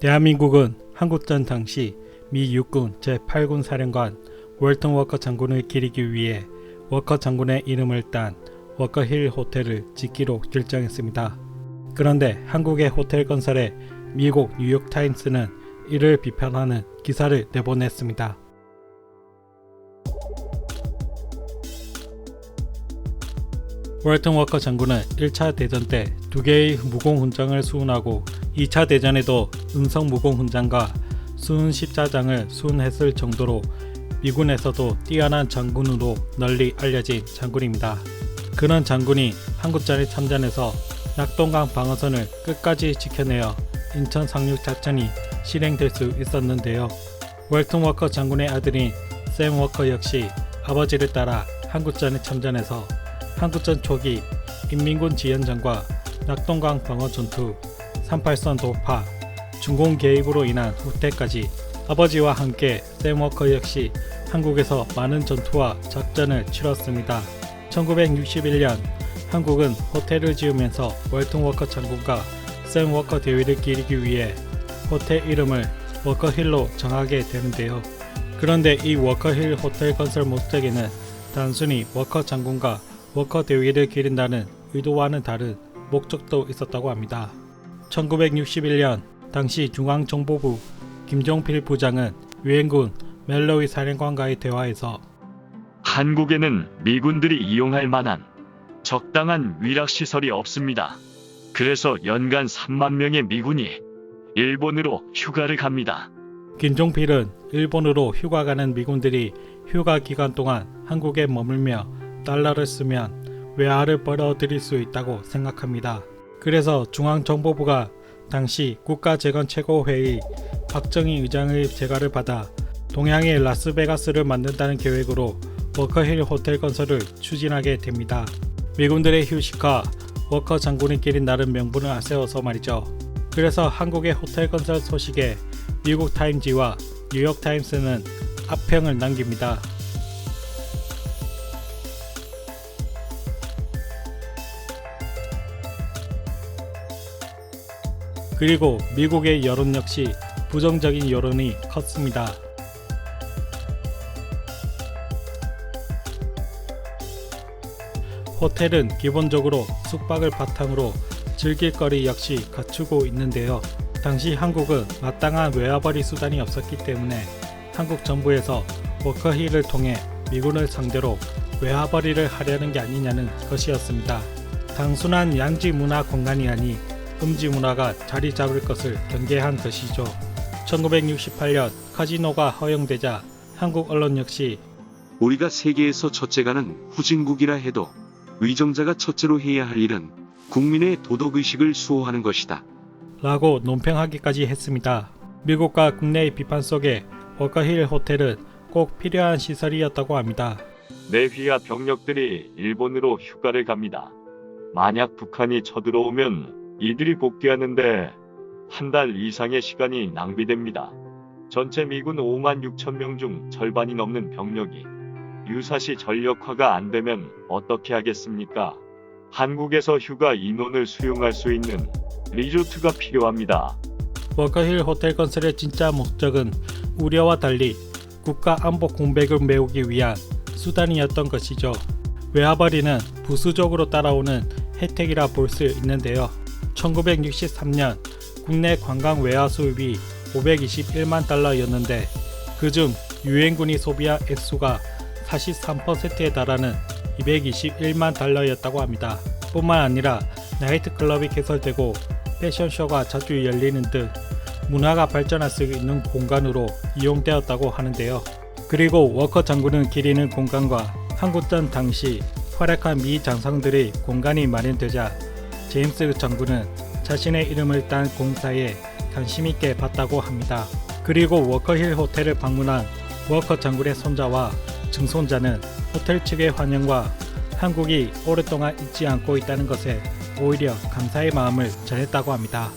대한민국은 한국전 당시 미 육군 제8군 사령관 월턴 워커 장군을 기리기 위해 워커 장군의 이름을 딴 워커힐 호텔을 짓기로 결정했습니다. 그런데 한국의 호텔 건설에 미국 뉴욕타임스는 이를 비판하는 기사를 내보냈습니다. 월턴 워커 장군은 1차 대전 때 두 개의 무공 훈장을 수운하고 2차 대전에도 음성 무공 훈장과 수은 십자장을 수운했을 정도로 미군에서도 뛰어난 장군으로 널리 알려진 장군입니다. 그런 장군이 한국전에 참전해서 낙동강 방어선을 끝까지 지켜내어 인천 상륙 작전이 실행될 수 있었는데요. 월턴 워커 장군의 아들인 샘 워커 역시 아버지를 따라 한국전에 참전해서 한국전 초기 인민군 지연전과 낙동강 방어 전투, 38선 돌파, 중공 개입으로 인한 후퇴까지 아버지와 함께 샘 워커 역시 한국에서 많은 전투와 작전을 치렀습니다. 1961년 한국은 호텔을 지으면서 월튼 워커 장군과 샘 워커 대위를 기리기 위해 호텔 이름을 워커힐로 정하게 되는데요. 그런데 이 워커힐 호텔 건설 목적에는 단순히 워커 장군과 워커 대위를 기린다는 의도와는 다른 목적도 있었다고 합니다. 1961년 당시 중앙정보부 김종필 부장은 유엔군 멜로위 사령관과의 대화에서 한국에는 미군들이 이용할 만한 적당한 위락시설이 없습니다. 그래서 연간 3만 명의 미군이 일본으로 휴가를 갑니다. 김종필은 일본으로 휴가 가는 미군들이 휴가 기간 동안 한국에 머물며 달러를 쓰면 외화를 벌어들일 수 있다고 생각합니다. 그래서 중앙정보부가 당시 국가재건 최고회의 박정희 의장의 재가를 받아 동양의 라스베가스를 만든다는 계획으로 워커힐 호텔 건설을 추진하게 됩니다. 미군들의 휴식과 워커 기린 나름 명분을 앞세워서 말이죠. 그래서 한국의 호텔 건설 소식에 미국 타임지와 뉴욕 타임스는 악평을 남깁니다. 그리고 미국의 여론 역시 부정적인 여론이 컸습니다. 호텔은 기본적으로 숙박을 바탕으로 즐길 거리 역시 갖추고 있는데요. 당시 한국은 마땅한 외화벌이 수단이 없었기 때문에 한국 정부에서 워커힐을 통해 미군을 상대로 외화벌이를 하려는 게 아니냐는 것이었습니다. 단순한 양지 문화 공간이 아닌 음지 문화가 자리 잡을 것을 경계한 것이죠. 1968년 카지노가 허용되자 한국 언론 역시 우리가 세계에서 첫째가는 후진국이라 해도 의정자가 첫째로 해야 할 일은 국민의 도덕의식을 수호하는 것이다. 라고 논평하기까지 했습니다. 미국과 국내의 비판 속에 워커힐 호텔은 꼭 필요한 시설이었다고 합니다. 내휘와 병력들이 일본으로 휴가를 갑니다. 만약 북한이 쳐들어오면 이들이 복귀하는데 한 달 이상의 시간이 낭비됩니다. 전체 미군 5만 6천 명 중 절반이 넘는 병력이 유사시 전력화가 안 되면 어떻게 하겠습니까? 한국에서 휴가 인원을 수용할 수 있는 리조트가 필요합니다. 워커힐 호텔 건설의 진짜 목적은 우려와 달리 국가 안보 공백을 메우기 위한 수단이었던 것이죠. 외화벌이는 부수적으로 따라오는 혜택이라 볼 수 있는데요. 1963년 국내 관광 외화 수입이 521만 달러였는데 그중 유엔군이 소비한 액수가 43%에 달하는 221만 달러였다고 합니다. 뿐만 아니라 나이트클럽이 개설되고 패션쇼가 자주 열리는 등 문화가 발전할 수 있는 공간으로 이용되었다고 하는데요. 그리고 워커 장군은 기리는 공간과 한국전 당시 활약한 미 장성들의 공간이 마련되자 제임스 장군은 자신의 이름을 딴 공사에 관심 있게 봤다고 합니다. 그리고 워커힐 호텔을 방문한 워커 장군의 손자와 증손자는 호텔 측의 환영과 한국이 오랫동안 잊지 않고 있다는 것에 오히려 감사의 마음을 전했다고 합니다.